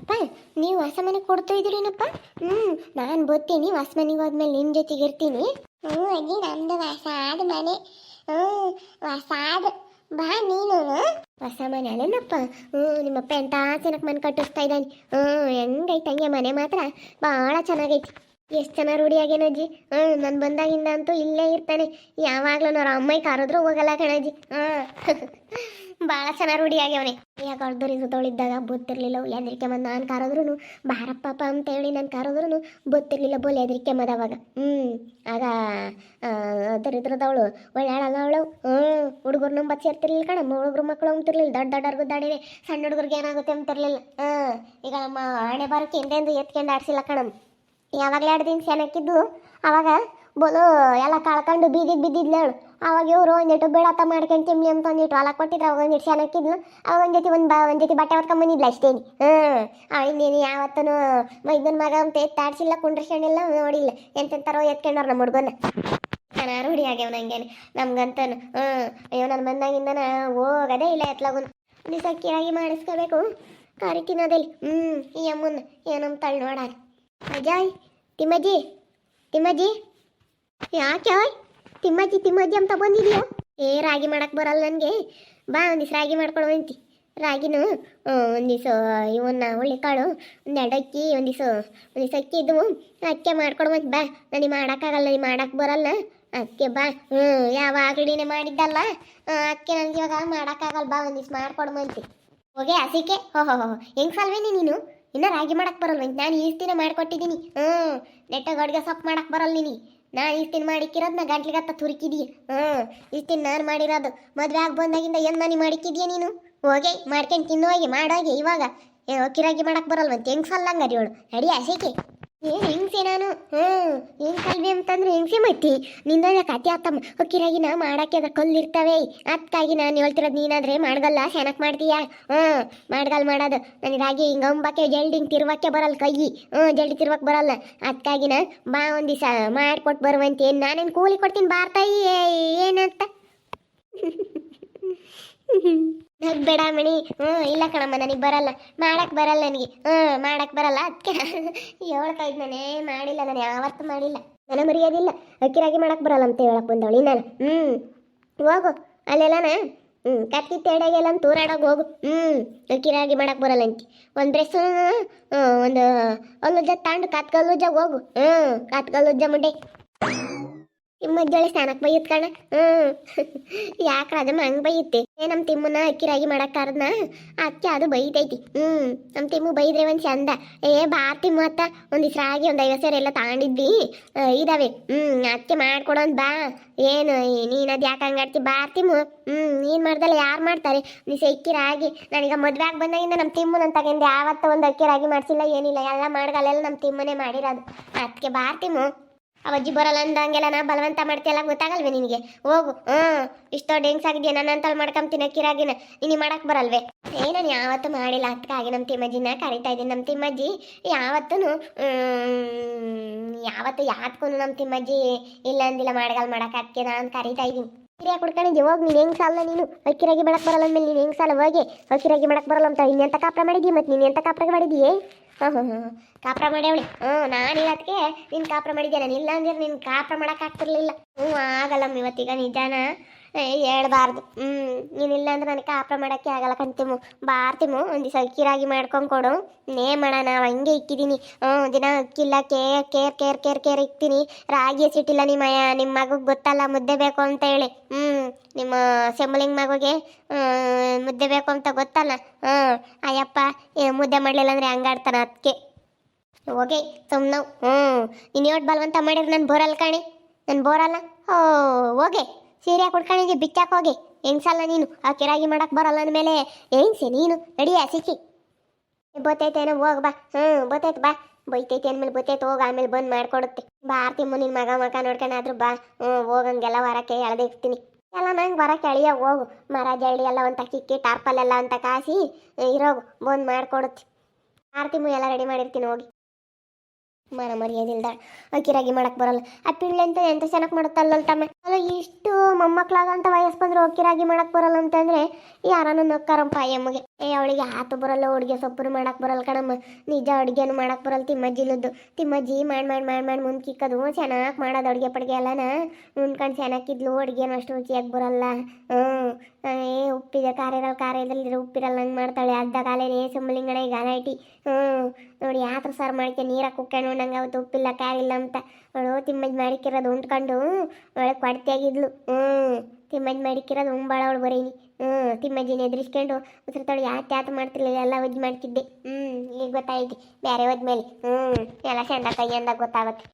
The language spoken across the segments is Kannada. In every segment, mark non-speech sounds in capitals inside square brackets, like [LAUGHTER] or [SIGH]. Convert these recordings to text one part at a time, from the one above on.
ಅಪ್ಪ, ನೀವು ಹೊಸ ಮನೆ ಕೊಡ್ತಾ ಇದ್ದೀರೇನಪ್ಪ? ಹ್ಞೂ ನಾನು ಬರ್ತೀನಿ, ಹೊಸ ಮನೆಗೆ ಹೋದ್ಮೇಲೆ ನಿಮ್ಮ ಜೊತೆಗೆ ಇರ್ತೀನಿ. ಹ್ಞೂ ಅಜ್ಜಿ ನಮ್ದು ಹೊಸಾದ ಮನೆ. ಹ್ಞೂ ಹೊಸಾದ ಬಾ ನೀನು. ಹೊಸ ಮನೆ ಅಲ್ಲೇನಪ್ಪ? ಹ್ಞೂ ನಿಮ್ಮಪ್ಪ ಎಂತ ಚೆನ್ನಾಗಿ ಮನೆ ಕಟ್ಟಿಸ್ತಾ ಇದ್ದಾನೆ. ಹ್ಞೂ ಹೆಂಗೈತೆ ಹಂಗೆ ಮನೆ ಮಾತ್ರ. ಭಾಳ ಚೆನ್ನಾಗೈತಿ. ಎಷ್ಟು ಚೆನ್ನಾಗಿ ರೂಢಿ ಅಜ್ಜಿ. ಹ್ಞೂ ನಾನು ಬಂದಾಗಿಂದ ಅಂತೂ ಇಲ್ಲೇ ಇರ್ತಾನೆ. ಯಾವಾಗಲೂ ಅವ್ರ ಅಮ್ಮಾಯಿ ಕರೆದ್ರೂ ಹೋಗಲ್ಲ ಕಣಜ್ಜಿ. ಹಾಂ [LAUGHS] ಭಾಳ ಚೆನ್ನಾಗಿ ರೂಢಿ ಆಗ್ಯಾವನೆ. ಯಾಕೆ ಅಳ್ದೋರಿಂದ ತೊಳಿದ್ದಾಗ ಬೊತ್ತಿರ್ಲಿಲ್ಲ ಎದ್ರಿಕೆ ಮದ್. ನಾನು ಕರೆದ್ರೂ ಅಂತ ಹೇಳಿ ನಾನು ಕರೆದ್ರೂ ಬೊತ್ತಿರ್ಲಿಲ್ಲ, ಬೋಲ್ ಎದ್ರಿಕೆ ಮದ ಅವಾಗ. ಹ್ಞೂ ಆಗ ದರಿದ್ರದವಳು ಅವಳು ಹ್ಞೂ ಹುಡುಗರು ನಮ್ಮ ಸೇರ್ತಿರ್ಲಿಲ್ಲ ಕಣ ಹುಡುಗರು ಮಕ್ಕಳು ಅಂತಿರ್ಲಿಲ್ಲ ದೊಡ್ಡ ದೊಡ್ಡವ್ರಿಗೂ ದಾಡಿನೇ ಸಣ್ಣ ಹುಡುಗರಿಗೆ ಏನಾಗುತ್ತೆ ಅಂತಿರ್ಲಿಲ್ಲ ಹಾಂ, ಈಗ ನಮ್ಮ ಹಣೆ ಬಾರಕ್ಕೆ ಹಿಂದೆಂದು ಎತ್ಕೊಂಡು ಆಡಿಸಿಲ್ಲ ಕಣಮ್ ಯಾವಾಗಲೇ ಎರಡು ದಿನ ಸೆನಕ್ಕಿದ್ದು ಅವಾಗ ಬೋಲು ಎಲ್ಲ ಕಳ್ಕೊಂಡು ಬೀದಿಗೆ ಬಿದ್ದಿದ್ಲು ಹೇಳು ಅವಾಗ ಇವರು ಒಂದಿಟ್ಟು ಬೇಡತ್ತ ಮಾಡ್ಕೊಂಡು ತಿಮ್ಲಿ ಅಂತ ಒಂದಿಟ್ಟು ಹೊಲ ಕೊಟ್ಟಿದ್ರು, ಅವಾಗ ಒಂದಿಟ್ಟು ಚೆನ್ನಾಗಿದ್ಲು ಅವಾಗ ಒಂದು ಜೊತೆ ಒಂದು ಬಾ, ಒಂದು ಜೊತೆ ಬಟ್ಟೆ ಹೊತ್ಕೊಂಬಂದಿದ್ಲು ಅಷ್ಟೇ ಹಾಂ ಅವಳಿಂದೇನು ಯಾವತ್ತೂ ಮೈದನ ಮಗ ಅಂತ ಎತ್ತಾಡ್ಸಿಲ್ಲ ಕುಂಡ್ರಿಸ್ಕೊಂಡಿಲ್ಲ, ನೋಡಿಲ್ಲ. ಎಂತೆಂತಾರೋ ಎತ್ಕೊಂಡವ್ರು ನಮ್ಮ ಹುಡುಗನ. ನಾನು ರೂಢಿ ಆಗ್ಯಾವ ನಂಗೇನು ನಮ್ಗಂತನು ಹ್ಞೂ ಅಯ್ಯೋ, ನಾನು ಬಂದಾಗಿಂದನ ಹೋಗದೇ ಇಲ್ಲ ಎತ್ಲಾಗುನ್. ದಿವಸ ಕಿರಾಗಿ ಮಾಡಿಸ್ಕೋಬೇಕು. ಕರಿ ತಿನ್ನೋದಿಲ್ಲ? ಹ್ಞೂ ಈ ಅಮ್ಮನ ಏನಮ್ಮ ತಳ್ಳಿ ನೋಡಾರ ಅಜಾಯ್ ತಿಮ್ಮಜ್ಜಿ ತಿಮ್ಮಜ್ಜಿ. ಯಾಕೆ ತಿಮ್ಮಜ್ಜಿ ತಿಮ್ಮಜ್ಜಿ ಅಂತ ಬಂದಿದೀಯಾ? ಏ, ರಾಗಿ ಮಾಡಕ್ ಬರಲ್ಲ ನನಗೆ. ಬಾ ಒಂದಿವ್ಸ ರಾಗಿ ಮಾಡ್ಕೊಳುವಂತಿ ರಾಗಿನು ಒಂದಿವ್ಸ ಇವನ್ನ ಹುಳಿಕಾಳು ಒಂದೆರಡು ಅಕ್ಕಿ ಒಂದಿವ್ಸ ಒಂದಿವ್ಸ ಅಕ್ಕಿ ಇದ್ದವು ಅಕ್ಕಿ ಮಾಡ್ಕೊಡುವಂತ ಬಾ, ನನಗೆ ಮಾಡೋಕ್ಕಾಗಲ್ಲ ನನಗೆ ಮಾಡಕ್ಕೆ ಬರಲ್ಲ. ಅಕ್ಕಿ ಬಾ ಹ್ಞೂ ಯಾವಾಗಲೇ ಮಾಡಿದ್ದಲ್ಲ. ಅಕ್ಕಿ ನನಗೆ ಇವಾಗ ಮಾಡೋಕ್ಕಾಗಲ್ಲ, ಬಾ ಒಂದಿವ್ಸ ಮಾಡ್ಕೊಡುವಂತಿ ಹೋಗೆ, ಹಸಿಕೆ. ಹೋ ಹೋ ಹೋ ಹೆಂಗೆ ಸಲ್ವೇನಿ ನೀನು? ಇನ್ನ ರಾಗಿ ಮಾಡಕ್ಕೆ ಬರಲ್ವ ನಾನು ಈಸ್ತಿನ ಮಾಡ್ಕೊಟ್ಟಿದ್ದೀನಿ. ಹ್ಞೂ ನೆಟ್ಟಾಗ ಅಡ್ಗೆ ಸೊಪ್ಪು ಮಾಡಕ್ಕೆ ಬರಲ್ಲ ನೀನು. ನಾನು ಇಷ್ಟಿನ ನಾ ಗಂಟ್ಲಿಗತ್ತ ತುರುಕಿದೀಯ. ಹ್ಞೂ ಇಷ್ಟಿನ ನಾನು ಮಾಡಿರೋದು ಮದುವೆ ಆಗಿ ಬಂದಾಗಿಂದ ಏನು ಮನೆ ಮಾಡಿಕ್ಕಿದ್ಯಾ ನೀನು? ಹೋಗಿ, ಮಾಡ್ಕೊಂಡು ತಿನ್ನು ಹೋಗಿ ಮಾಡೋಗಿ ಇವಾಗ. ಕಿರಾಗಿ ಮಾಡಕ್ಕೆ ಬರಲ್ವಂತ, ಹೆಂಗ್ ಸಲ್ಲಂಗೆ ಅವಳು ಅಡಿ ಹಸಿಕೆ ಏ, ಹೆಂಗ್ಸೆ ನಾನು? ಹ್ಞೂ, ಏನ್ ಕಲ್ವಿ ಅಂತಂದ್ರೆ ಹೆಂಗ್ಸೆ ಮಟ್ಟಿ ನಿಂದ ಕತೆ ಆತಮ್ಮ. ಹೊಕ್ಕಿರಾಗಿ ನಾ ಮಾಡಕ್ಕೆ ಅದ್ರ ಕಲ್ಲಿರ್ತವೆ. ಅದಕ್ಕಾಗಿ ನಾನು ಹೇಳ್ತಿರೋದು ನೀನಾದ್ರೆ ಮಾಡ್ಗಲ್ಲ ಸೆನಕ್ ಮಾಡ್ತೀಯಾ? ಹ್ಞೂ, ಮಾಡ್ಗಲ್ ಮಾಡೋದು. ನನಗಾಗಿ ಹಿಂಗೆ ಅಂಬಕ್ಕೆ ಜಲ್ದಿ ಹಿಂಗೆ ತಿರ್ವಕ್ಕೆ ಬರಲ್ಲ ಕೈ. ಹ್ಞೂ, ಜಲ್ದಿ ತಿರ್ವಕ್ಕೆ ಬರಲ್ಲ. ಅದಕ್ಕಾಗಿ ನಾ ಬಾ ಒಂದು ದಿವಸ ಬರುವಂತೆ. ಏನು ನಾನೇನು ಕೂಲಿ ಕೊಡ್ತೀನಿ ಬಾರ್ತಾಯಿ? ಏನಂತ? [LAUGHS] ಬೇಡ ಮಣಿ. ಹ್ಞೂ ಇಲ್ಲ ಕಣಮ್ಮ, ನನಗೆ ಬರಲ್ಲ. ಮಾಡಕ್ಕೆ ಬರಲ್ಲ ನನಗೆ. ಹ್ಞೂ ಮಾಡಕ್ಕೆ ಬರಲ್ಲ. ಅದಕ್ಕೆ ಹೇಳ್ತಾ ಇದ್ದಾನೆ ಮಾಡಿಲ್ಲ ನಾನು, ಯಾವತ್ತೂ ಮಾಡಿಲ್ಲ. ನನ್ನ ಮರ್ಯಾದಿಲ್ಲ. ಅಕ್ಕಿರಾಗಿ ಮಾಡಕ್ಕೆ ಬರಲ್ಲ ಅಂತ ಹೇಳಕ್ ಬಂದವಳಿ ನಾನು. ಹ್ಞೂ ಹೋಗು. ಅಲ್ಲೆಲ್ಲನ? ಹ್ಞೂ ಕತ್ತಿ ತೇಡಾಗೆಲ್ಲ ತೂರಾಡೋಗಿ ಹೋಗು. ಹ್ಞೂ ಅಕ್ಕಿರಾಗಿ ಮಾಡಕ್ಕೆ ಬರಲ್ಲ ಅಂತ. ಒಂದು ಡ್ರೆಸ್ ಒಂದು ಅಲ್ಲುಜ್ಜ ತಾಂಡು ಕತ್ಕಲ್ಲುಜ್ಜ ಹೋಗು. ಹ್ಞೂ ಕತ್ಕಲ್ಲುಜ್ಜ ಮುಂಡೆ. ಮಜ್ಜಳೆ ಸ್ನಾನಕ್ಕೆ ಬೈಯತ್ ಕಣ. ಹ್ಞೂ ಯಾಕೆ ರಾಜಮ್ಮ ಹಂಗೆ ಬೈಯುತ್ತೆ ಏ ನಮ್ಮ ತಿಮ್ಮನ ಅಕ್ಕಿ ರಾಗಿ ಮಾಡಕ್ಕಾರದ್ನ ಅಕ್ಕಿ ಅದು ಬೈತೈತಿ. ಹ್ಞೂ ನಮ್ಮ ತಿಮ್ಮು ಬೈದ್ರೆ ಒಂದು ಚಂದ. ಏ ಬಾ ತಿಮ್ಮು ಅತ್ತ. ಒಂದಿವ್ಸ ರಾಗಿ ಒಂದು ಐವತ್ತು ಸಾವಿರ ಎಲ್ಲ ತಗೊಂಡಿದ್ವಿ. ಇದಾವೆ. ಹ್ಞೂ ಅಕ್ಕಿ ಮಾಡ್ಕೊಡೋನ್ ಬಾ. ಏನು ನೀನು ಅದು ಯಾಕೆ ಹಂಗಾಡ್ತಿ ಬಾ ತಿಮ್ಮು. ಹ್ಞೂ ನೀನು ಮಾಡ್ದಲ್ಲ, ಯಾರು ಮಾಡ್ತಾರೆ? ದಿವಸ ಅಕ್ಕಿ ರಾಗಿ. ನಾನೀಗ ಮದುವೆ ಆಗಿ ಬಂದಾಗಿಂದ ನಮ್ಮ ತಿಮ್ಮನ ತಗೊಂಡು ಯಾವತ್ತ ಒಂದು ಅಕ್ಕಿ ರಾಗಿ ಮಾಡ್ಸಿಲ್ಲ, ಏನಿಲ್ಲ. ಎಲ್ಲ ಮಾಡ್ಗಲ್ಲೆಲ್ಲ ನಮ್ಮ ತಿಮ್ಮನೇ ಮಾಡಿರೋದು. ಅದಕ್ಕೆ ಬಾ ತಿಮ್ಮು. ಅವಜ್ಜಿ ಬರಲ್ಲ ಅಂದಂಗೆಲ್ಲ ನಾ ಬಲವಂತ ಮಾಡ್ತೀಯಲ್ಲ ಗೊತ್ತಾಗಲ್ವೇ ನಿನಗೆ? ಹೋಗು. ಹ್ಞೂ ಇಷ್ಟೋ ಡೆಂಗ್ಸ್ ಆಗಿದೆಯಾ, ನನ್ನ ಅಂತಲ್ಲಿ ಮಾಡ್ಕೊಂತೀನಿ ಕಿರಾಗಿನ? ನೀನು ಮಾಡಕ್ಕೆ ಬರಲ್ವೇ? ಏ, ನಾನು ಯಾವತ್ತೂ ಮಾಡಿಲ್ಲ. ಅದಕ್ಕಾಗಿ ನಮ್ಮ ತಿಮ್ಮಜ್ಜಿನ ಕರಿತಾ ಇದ್ದೀನಿ. ನಮ್ಮ ತಿಮ್ಮಜ್ಜಿ ಯಾವತ್ತೂ ಯಾವತ್ತು ಯಾತ್ಕೂ ನಮ್ಮ ತಿಮ್ಮಜ್ಜಿ ಇಲ್ಲ ಅಂದಿಲ್ಲ, ಮಾಡಗಲ್ ಮಾಡಕ್ಕೆ ಅದಕ್ಕೆ ನಾನು ಕರಿತಾ ಇದ್ದೀನಿ. ಕಿರಿಯ ಕುಡ್ಕೊಂಡಿದ್ದೆ ಹೋಗಿ ನೀನು ಹೆಂಗ್ ಸಾಲ ನೀನು? ಅಕ್ಕಿರಾಗಿ ಮಾಡಕ್ಕೆ ಬರಲ್ಲ ಅಂದ್ಮೇಲೆ ನೀನು ಹೆಂಗ್ ಸಾಲ? ಹೋಗಿ. ಅಕ್ಕಿರಾಗಿ ಮಾಡಕ್ಕೆ ಬರಲ್ಲ ಅಂತ ಇನ್ನೆಂತ ಕಾಪ್ರ ಮಾಡಿದ್ದಿ ಮತ್ತೆ ನೀನು ಎಂತ ಕಾಪ್ರ ಮಾಡಿದ್ಯೆ ಕಾಪ್ರ ಮಾಡ್ಯಾವಳಿ ಹ್ಞೂ ನಾನು ಇವತ್ತಿಗೆ ನೀನು ಕಾಪ್ರ ಮಾಡಿದ್ದೆ ನಾನು ಇಲ್ಲ ಅಂದ್ರೆ ನೀನು ಕಾಪ್ರ ಮಾಡಕ್ ಆಗ್ತಿರ್ಲಿಲ್ಲ. ಹ್ಞೂ ಆಗಲ್ಲಮ್ಮ ಇವತ್ತೀಗ ನಿಜಾನ. ಹೇಳ್ಬಾರ್ದು. ಹ್ಞೂ ನೀನಿಲ್ಲ ಅಂದ್ರೆ ನನಗೆ ಕಾಪ್ರ ಮಾಡೋಕ್ಕೆ ಆಗಲ್ಲ ಕಂತಿಮು. ಬಾರ್ತಿಮು, ಒಂದು ದಿವಸ ಅಕ್ಕಿ ರಾಗಿ ಮಾಡ್ಕೊಂಡು ಕೊಡು. ನೇ ಮಾಡ ನಾವು ಹಂಗೆ ಇಕ್ಕಿದ್ದೀನಿ ಹ್ಞೂ ದಿನ ಅಕ್ಕಿಲ್ಲ ಕೇರ್ ಕೇರ್ ಕೇರ್ ಕೇರ್ ಕೇರ್ ಇಕ್ತೀನಿ. ರಾಗಿ ಸಿಟ್ಟಿಲ್ಲ ನಿಮ್ಮ ನಿಮ್ಮ ಮಗುಗೆ ಗೊತ್ತಲ್ಲ, ಮುದ್ದೆ ಬೇಕು ಅಂತ ಹೇಳಿ. ಹ್ಞೂ ನಿಮ್ಮ ಸೆಂಬಲಿಂಗ್ ಮಗುಗೆ ಮುದ್ದೆ ಬೇಕು ಅಂತ ಗೊತ್ತಲ್ಲ. ಹ್ಞೂ ಅಯ್ಯಪ್ಪ ಮುದ್ದೆ ಮಾಡಲಿಲ್ಲ ಅಂದರೆ ಹಂಗಾಡ್ತಾನ ಅದಕ್ಕೆ ಓಕೆ ಸುಮ್ಮನೆ ಹ್ಞೂ ನೀನು ಬಲವಂತ ಮಾಡಿದ್ರೆ ನಾನು ಬೋರಲ್ಲ ಕಾಣಿ. ನಾನು ಬೋರಲ್ಲ? ಓ ಹೋಗೆ. ಸೀರೆ ಕೊಡ್ಕೊಂಡಿದ್ದೆ ಬಿಚ್ಚಾಕ್ ಹೋಗಿ. ಹೆಂಗ್ಸಲ್ಲ ನೀನು, ಆ ಕಿರಾಗಿ ಮಾಡಕ್ ಬರಲ್ಲ ಅಂದಮೇಲೆ ಹೆಂಗ್ಸಿ ನೀನು ರೆಡಿ ಸಿಕ್ಕಿ ಬತ್ತೈತೇನೋ, ಹೋಗ್ ಬಾ. ಹ್ಮ್, ಬತ್ತೈತೆ, ಬಾ. ಬೈತೈತೆ ಅಂದ್ಮೇಲೆ ಬತ್ತೈತೆ, ಹೋಗ ಆಮೇಲೆ ಬಂದ್ ಮಾಡ್ಕೊಡುತ್ತೆ. ಬಾ ಆರ್ತಿಮ್ಮ ನಿನ್ನ ಮಗ ಮಗ ನೋಡ್ಕೊಂಡಾದ್ರು ಬಾ. ಹ್ಮ್ ಹೋಗಂಗೆಲ್ಲ ಹೊರಕ್ಕೆ ಎಳ್ದಿರ್ತೀನಿ ಎಲ್ಲ ನಂಗೆ ಬರಕ್ಕೆ ಅಳಿಯ ಹೋಗು. ಮರ, ಜಳ್ಳಿ ಎಲ್ಲ ಅಂತ ಕಿಕ್ಕಿ ಟಾರ್ಪಲ್ ಎಲ್ಲ ಅಂತ ಕಾಸಿ ಇರೋಗು, ಬಂದು ಮಾಡ್ಕೊಡುತ್ತೆ. ಮೂ ಎಲ್ಲ ರೆಡಿ ಮಾಡಿರ್ತೀನಿ, ಹೋಗಿ. ಮನ ಮರ್ಯಾದಿಲ್ದ ಅಕ್ಕಿರಾಗಿ ಮಾಡಕ್ ಬರಲ್ಲ. ಆ ಪಿಳ್ಳೆ ಅಂತ ಎಂತ ಚೆನ್ನಾಗಿ ಮಾಡುತ್ತಲ್ಲ ತಮ್ಮ? ಅಲ್ಲ, ಇಷ್ಟು ಮೊಮ್ಮಕ್ಳಾಗಂತ ವಯಸ್ಸು ಬಂದ್ರೆ ಅಕ್ಕಿರಾಗಿ ಮಾಡಕ್ ಬರಲ್ಲ ಅಂತಂದ್ರೆ ಯಾರನ್ನ ನಕ್ಕಾರಪ್ಪ ಎಮ್ಮಗೆ? ಏ, ಅವಳಿಗೆ ಆತು ಬರಲ್ಲ ಅಡುಗೆ ಸೊಪ್ಪು ಮಾಡಕ್ ಬರಲ್ಲ ಕಣಮ್ಮ. ನಿಜ ಅಡುಗೆನು ಮಾಡಕ್ ಬರಲ್ಲ ತಿಮ್ಮಜ್ಜಿಲದ್ದು ತಿಮ್ಮಜ್ಜಿ ಮಾಡಿ ಮಾಡಿ ಮಾಡಿ ಮಾಡಿ ಮುಂದ್ಕಿಕ್ಕದು. ಚೆನ್ನಾಗಿ ಮಾಡೋದು ಅಡುಗೆ ಪಡಿಗೆ ಎಲ್ಲನ. ಉಣ್ಕೊಂಡು ಚೆನ್ನಾಗಿದ್ಲು ಅಡುಗೆನು ಅಷ್ಟು ರುಚಿಯಾಗಿ ಬರಲ್ಲ. ಹ್ಞೂ ಏ, ಉಪ್ಪಿದೆ ಕಾರ್ಯದಲ್ಲಿ ಖಾರ ಇದ್ರಲ್ಲಿ ಉಪ್ಪಿರಲ್ಲ ಹಂಗೆ ಮಾಡ್ತಾಳೆ. ಅರ್ಧ ಕಾಲೇನೇ ಸುಮ್ಮಲಿಂಗಣ ಗಾನ ಇಟ್ಟಿ ಹ್ಞೂ, ನೋಡಿ ಯಾತ್ರ ಸಾರು ಮಾಡ್ಕೆ ನೀರಾಗ ಕುಕ್ಕೊಂಡು ನಂಗೆ ಅವತ್ತು ಉಪ್ಪಿಲ್ಲ ಖಾರ ಇಲ್ಲ ಅಂತ. ಅವಳು ತಿಮ್ಮಜ್ ಮಾಡಿಕ್ಕಿರೋದು ಉಂಡ್ಕೊಂಡು ಅವಳು ಕೊಡ್ತಿಯಾಗಿದ್ಲು ಹ್ಞೂ ತಿಮ್ಮಜ್ ಮಾಡಿಕ್ಕಿರೋದು ಉಂಬಾಳ ಅವಳು ಬರೀನಿ. ಹ್ಞೂ, ತಿಮ್ಮಜ್ಜಿನ ಎದುರಿಸ್ಕೊಂಡು ಉಸಿರ್ತಾಳು ಯಾತ್ ಯಾತ್ ಮಾಡ್ತಿರ್ಲಿಲ್ಲ, ಎಲ್ಲ ಉಜ್ ಮಾಡ್ತಿದ್ದೆ. ಹ್ಞೂ, ಈಗ ಗೊತ್ತಾಯ್ತು ಬೇರೆ ಹೋದ್ಮೇಲೆ. ಹ್ಞೂ, ಎಲ್ಲ ಚಂದ ಕೈ ಅಂದಾಗ ಗೊತ್ತಾಗುತ್ತೆ.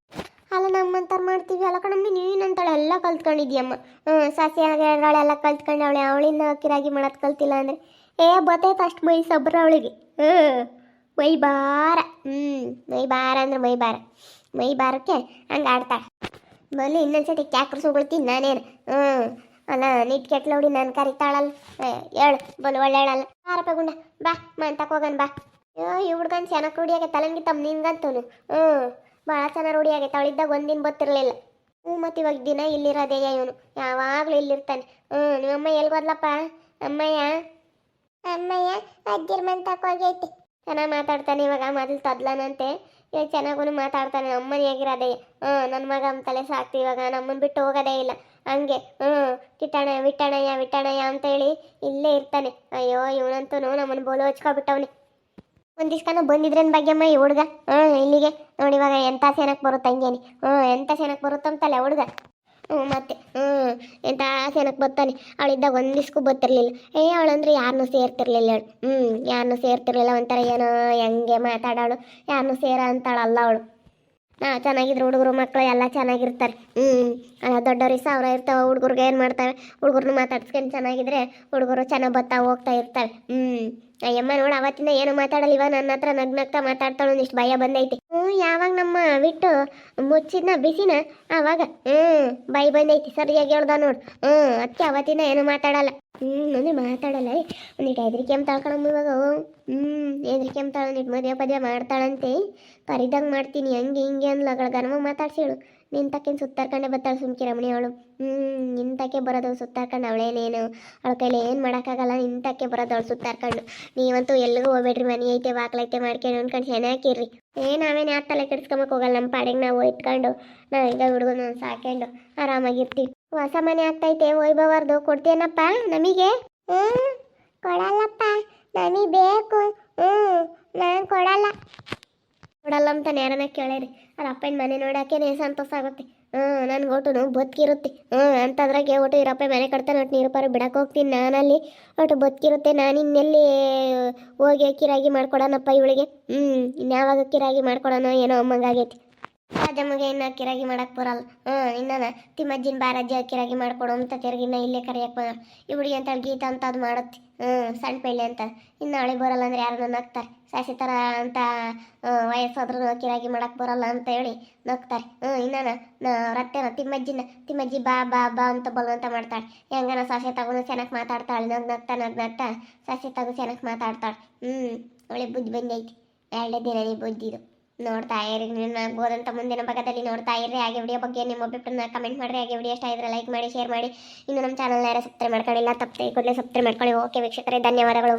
ಅಲ್ಲ ನಮ್ಮಂತಾರು ಮಾಡ್ತೀವಿ. ಅಲ್ಲ ಕಣಮ್ಮಿ ನೀನಂತಾಳೆ ಎಲ್ಲ ಕಲ್ತ್ಕೊಂಡಿದ್ಯಮ್ಮ. ಹ್ಞೂ ಸಸಿ ಎಲ್ಲ ಕಲ್ತ್ಕೊಂಡವಳೆ ಅವಳಿಂದ ಕಿರಾಗಿ ಮಾಡೋದು ಕಲ್ತಿಲ್ಲ ಅಂದರೆ. ಏ, ಬತ್ತೈತೆ ಅಷ್ಟು ಮೈ ಸಬ್ರ ಅವಳಿಗೆ. ಹ್ಞೂ ಮೈ ಬಾರ ಹ್ಞೂ ಮೈ ಬಾರ ಅಂದ್ರೆ ಮೈ ಬಾರ ಮೈ ಬಾರಕ್ಕೆ ಹಂಗೆ ಆಡ್ತಾಳೆ. ಬಲ್ಲಿ ಇನ್ನೊಂದ್ಸತಿ ಕ್ಯಾಕ್ರು ಸುಗಳ್ತೀನಿ ನಾನೇನು. ಹ್ಞೂ ಅಲ್ಲ, ನಿಟ್ ಕೆಟ್ಲ ಹುಡಿ ನಾನು ಕರಿತಾಳಲ್ಲ. ಹೇಳು, ಬಲು ಒಳ್ಳೆ ಹೇಳಲ್ಲ ಬಾರಪ್ಪ ಗುಂಡ ಬಾ ಮಂತಕ್ಕೆ ಹೋಗನ್ ಬಾ. ಅಯ್ಯೋ, ಈ ಹುಡ್ಗನ್ ಚೆನ್ನಾಗಿ ತಲಂಗಿ ತಲೆಂಗಿ ತಮ್ಮ ನಿನ್ಗಂತವನು ಹ್ಞೂ ಭಾಳ ಚೆನ್ನಾಗಿ ರೂಢಿ ಆಗೈತೆ. ಅವಳಿದ್ದಾಗ ಒಂದಿನ ಗೊತ್ತಿರಲಿಲ್ಲ. ಹ್ಞೂ ಮತ್ತು ಇವಾಗ ದಿನ ಇಲ್ಲಿರೋದೇ ಇವನು. ಯಾವಾಗಲೂ ಇಲ್ಲಿರ್ತಾನೆ. ಹ್ಞೂ ನಿಮ್ಮಮ್ಮ ಎಲ್ಲಿ ಹೋದ್ಲಪ್ಪ? ಅಮ್ಮಯ್ಯ? ಅಮ್ಮಯ್ಯ ಅಜ್ಜಿರ್ ಮನೆ ತಕ್ಕೋಗೈತಿ ಚೆನ್ನಾಗಿ ಮಾತಾಡ್ತಾನೆ ಇವಾಗ ಮೊದಲು ತದ್ಲನಂತೆ. ಇವಾಗ ಚೆನ್ನಾಗೂ ಮಾತಾಡ್ತಾನೆ. ಅಮ್ಮನಿಯಾಗಿರೋದೇ ಹ್ಞೂ ನನ್ನ ಮಗ ತಲೆ ಸಾಕ್ತಿ ಇವಾಗ. ನಮ್ಮನ್ನು ಬಿಟ್ಟು ಹೋಗೋದೇ ಇಲ್ಲ. ಹಂಗೆ ಹ್ಞೂ ಕಿಟ್ಟಣ ವಿಟ್ಟಣಯ್ಯ ವಿಟ್ಟಣಯ್ಯ ಅಂತೇಳಿ ಇಲ್ಲೇ ಇರ್ತಾನೆ. ಅಯ್ಯೋ ಇವನಂತೂ ನಮ್ಮನ್ನು ಬೋಲು ಹಚ್ಕೊಬಿಟ್ಟವನೆ. ಒಂದಿಸ್ಕನ ಬಂದಿದ್ರೇನು ಭಾಗ್ಯಮ್ಮ ಈ ಹುಡುಗ? ಹ್ಞೂ ಇಲ್ಲಿಗೆ. ನೋಡಿ ಇವಾಗ ಎಂಥ ಸೇನಕ್ಕೆ ಬರುತ್ತೆ ಹಂಗೇನಿ. ಹ್ಞೂ ಎಂಥ ಸೇನಕ್ಕೆ ಬರುತ್ತಂತಲ್ಲ ಹುಡುಗ? ಹ್ಞೂ ಮತ್ತೆ ಹ್ಞೂ ಎಂಥ ಸೇನಕ್ಕೆ ಬರ್ತಾನೆ? ಅವಳಿದ್ದಾಗ ಒಂದಿಸ್ಕೂ ಬರ್ತಿರ್ಲಿಲ್ಲ. ಏ, ಅವಳಂದ್ರೆ ಯಾರನ್ನೂ ಸೇರ್ತಿರ್ಲಿಲ್ಲ ಅವಳು. ಹ್ಞೂ ಯಾರನ್ನೂ ಸೇರ್ತಿರ್ಲಿಲ್ಲ. ಒಂಥರ ಏನೋ ಹೆಂಗೆ ಮಾತಾಡೋಳು. ಯಾರನ್ನೂ ಸೇರ ಅಂತಾಳಲ್ಲ ಅವಳು. ನಾ ಚೆನ್ನಾಗಿದ್ರು ಹುಡುಗರು ಮಕ್ಕಳು ಎಲ್ಲ ಚೆನ್ನಾಗಿರ್ತಾರೆ. ಹ್ಞೂ ದೊಡ್ಡವ್ರಿಗೆ ಸಾವಿರ ಇರ್ತಾವೆ, ಹುಡುಗರಿಗೆ ಏನು ಮಾಡ್ತಾವೆ? ಹುಡುಗರನ್ನ ಮಾತಾಡ್ಸ್ಕೊಂಡು ಚೆನ್ನಾಗಿದ್ರೆ ಹುಡುಗರು ಚೆನ್ನಾಗಿ ಬರ್ತಾ ಹೋಗ್ತಾ ಇರ್ತವೆ. ಹ್ಞೂ ಅಯ್ಯಮ್ಮ, ನೋಡು, ಅವತ್ತಿಂದ ಏನು ಮಾತಾಡಲ್ಲ ಇವಾಗ ನನ್ನ ಹತ್ರ ನಗ್ ನಗ್ತಾ ಮಾತಾಡ್ತಾಳು, ಒಂದಿಷ್ಟು ಭಯ ಬಂದೈತಿ. ಹ್ಞೂ, ಯಾವಾಗ ನಮ್ಮ ಬಿಟ್ಟು ಮುಚ್ಚಿದ್ನ, ಬಿಸಿನ, ಆವಾಗ? ಹ್ಞೂ, ಭಯ ಬಂದೈತಿ, ಸರಿಯಾಗಿ ಹೇಳ್ದ ನೋಡು. ಹ್ಞೂ ಅದಕ್ಕೆ ಅವತ್ತಿಂದ ಏನು ಮಾತಾಡಲ್ಲ. ಹ್ಞೂ ಅಂದ್ರೆ ಮಾತಾಡಲ್ಲ ಒಂದಿಟ್ಟು ಹೆದರಿಕೆ ಅಂತಾಳ್ಕೊಳಮ್ಮ ಇವಾಗ? ಹ್ಞೂ, ಹೆದರಿಕೆ ಅಂತಾಳ ಒಂದಿಟ್ಟು ಮದುವೆ ಪದ್ಯ ಮಾಡ್ತಾಳಂತೆ. ಕರಿದಂಗೆ ಮಾಡ್ತೀನಿ, ಹಂಗೆ ಹಿಂಗೆ ಅಂದ್ಲಗಳ ಗನಮ ಮಾತಾಡ್ಸಿಳು ನಿನ್ ಸುತ್ತಾರ್ಕಂಡೆ ಬತ್ತಾಳೆ ಸುಮ್ಕಿ ರಮಣಿ ಅವಳು ಹ್ಞೂ ನಿಂತಕ್ಕೆ ಬರೋದು ಸುತ್ತಾರ್ಕೊಂಡು ಅವಳೇನೇನು ಅವಳ ಕೈಲಿ ಏನು ಮಾಡೋಕ್ಕಾಗಲ್ಲ ನಿಂತಕ್ಕೆ ಬರೋದು ಅವಳು ಸುತ್ತಾರ್ಕೊಂಡು ನೀವಂತೂ ಎಲ್ಲಿಗೂ ಹೋಗ್ಬೇಡ್ರಿ, ಮನೆ ಐತೆ ವಾಕ್ಲೈತೆ ಮಾಡ್ಕೊಂಡು ಅನ್ಕೊಂಡು ಚೆನ್ನಾಗಿರ್ರಿ ಏ ನಾವೇನು ಯಾರು ತಲೆ ಕೆಡ್ಸ್ಕೊಂಬಕ್ ಹೋಗಲ್ಲ ನಮ್ಮ ಪಾಡಿಗೆ ನಾವು ಇಟ್ಕೊಂಡು ನಾವು ಈಗ ಹುಡುಗನ ಸಾಕೊಂಡು. ಆರಾಮಾಗಿರ್ತೀವಿ ಹೊಸ ಮನೆ ಆಗ್ತೈತೆ, ವೈಭವರ್ದು. ಕೊಡ್ತೇನಪ್ಪ ನಮಗೆ? ಹ್ಞೂ ಕೊಡಲ್ಲಪ್ಪ ನನಗೆ ಬೇಕು. ಹ್ಞೂ ನಾನು ಕೊಡಲ್ಲ. ಕೊಡಲ್ಲ ಅಂತ ಯಾರನ್ನ ಕೇಳಿರಿ. ಅವ್ರ ಅಪ್ಪನ ಮನೆ ನೋಡೋಕೆ ಸಂತೋಷ ಆಗುತ್ತೆ. ಹ್ಞೂ ನನ್ಗೆ ಒಟ್ಟು ಬದುಕಿರುತ್ತೆ. ಹ್ಞೂ ಅಂತದ್ರಾಗೆ ಒಟ್ಟು ಇರಪ್ಪ ಮನೆ ಕಟ್ತಾನೆ ಒಟ್ಟು ನೀರು ಪಾರು ಬಿಡಕ್ಕೆ ಹೋಗ್ತೀನಿ ನಾನಲ್ಲಿ. ಒಟ್ಟು ಬದುಕಿರುತ್ತೆ, ನಾನು ಇನ್ನೆಲ್ಲಿ ಹೋಗಿ ಕಿರಾಗಿ ಮಾಡ್ಕೊಡೋಣಪ್ಪ ಇವಳಿಗೆ. ಹ್ಞೂ, ಇನ್ಯಾವಾಗ ಕಿರಾಗಿ ಮಾಡ್ಕೊಡೋಣ ಏನೋ ಅಮ್ಮಂಗಾಗೈತಿ ರಾಜಮ್ಮಗೆ ಇನ್ನು ಕಿರಾಗಿ ಮಾಡಕ್ಕೆ ಬರಲ್ಲ. ಹ್ಞೂ, ಇನ್ನನ ತಿಮ್ಮಜ್ಜಿನ ಬಾರಜ್ಜಿ ಕಿರಾಗಿ ಮಾಡ್ಕೊಡು ಅಂತ ತಿರ್ಗಿನ್ನ ಇಲ್ಲೇ ಕರಿಯಕ್ಕೆ ಬರ ಇವಳಿಗೆ ಅಂತ ಗೀತ ಅಂತ ಅದು ಮಾಡುತ್ತೆ. ಹ್ಞೂ, ಸಣ್ಣ ಪೆಳ್ಳಿ ಅಂತ. ಇನ್ನು ಅವಳಿಗೆ ಬರಲ್ಲ ಅಂದ್ರೆ ಯಾರನ್ನ ನಗ್ತಾರೆ ಸಾಸಿ ಥರ ಅಂತ ವಯಸ್ಸಾದ್ರೂ ಕಿರಾಗಿ ಮಾಡಕ್ಕೆ ಬರಲ್ಲ ಅಂತ ಹೇಳಿ ನಗ್ತಾರೆ. ಹ್ಞೂ ಇನ್ನ ರತ್ತೆನ ತಿಮ್ಮಜ್ಜಿನ, ತಿಮ್ಮಜ್ಜಿ ಬಾ ಬಾ ಬಾ ಅಂತ ಬಲವಂತ ಮಾಡ್ತಾಳೆ. ಹೆಂಗನ ಸಾಸಿ ತಗೊಂಡು ಚೆನ್ನಾಗಿ ಮಾತಾಡ್ತಾಳೆ. ನಗ್ ನಗ್ತಾ ನಗ್ ನಗ್ತಾ ಸಾಸಿ ತಗೋ ಚೆನ್ನಾಗಿ ಮಾತಾಡ್ತಾಳೆ. ಹ್ಞೂ ಒಳ್ಳೆ ಬುದ್ಧಿ ಬಂದೈತಿ ಎರಡೇ ದಿನ ಬುದ್ಧಿದು ನೋಡ್ತಾ ಇರಿ, ನಿನ್ನ ಬೋದಂತ ಮುಂದಿನ ಭಾಗದಲ್ಲಿ ನೋಡ್ತಾ ಇರ್ರಿ ಹಾಗೆ ವಿಡಿಯೋ ಬಗ್ಗೆ ನಿಮ್ಮ ಅಭಿಪ್ರಾಯನ ಕಮೆಂಟ್ ಮಾಡಿರಿ. ಹಾಗೆ ವಿಡಿಯೋ ಇಷ್ಟ ಇದ್ರೆ ಲೈಕ್ ಮಾಡಿ ಶೇರ್ ಮಾಡಿ. ಇನ್ನು ನಮ್ಮ ಚಾನಲ್ನ ಯಾರು ಸಬ್ಸ್ಕ್ರೈಬ್ ಮಾಡ್ಕೊಳ್ಳಿಲ್ಲ ತಪ್ಪದೆ ಕೂಡಲೇ ಸಬ್ಸ್ಕ್ರೈಬ್ ಮಾಡ್ಕೊಳ್ಳಿ. ಓಕೆ ವೀಕ್ಷಕರೇ, ಧನ್ಯವಾದಗಳು.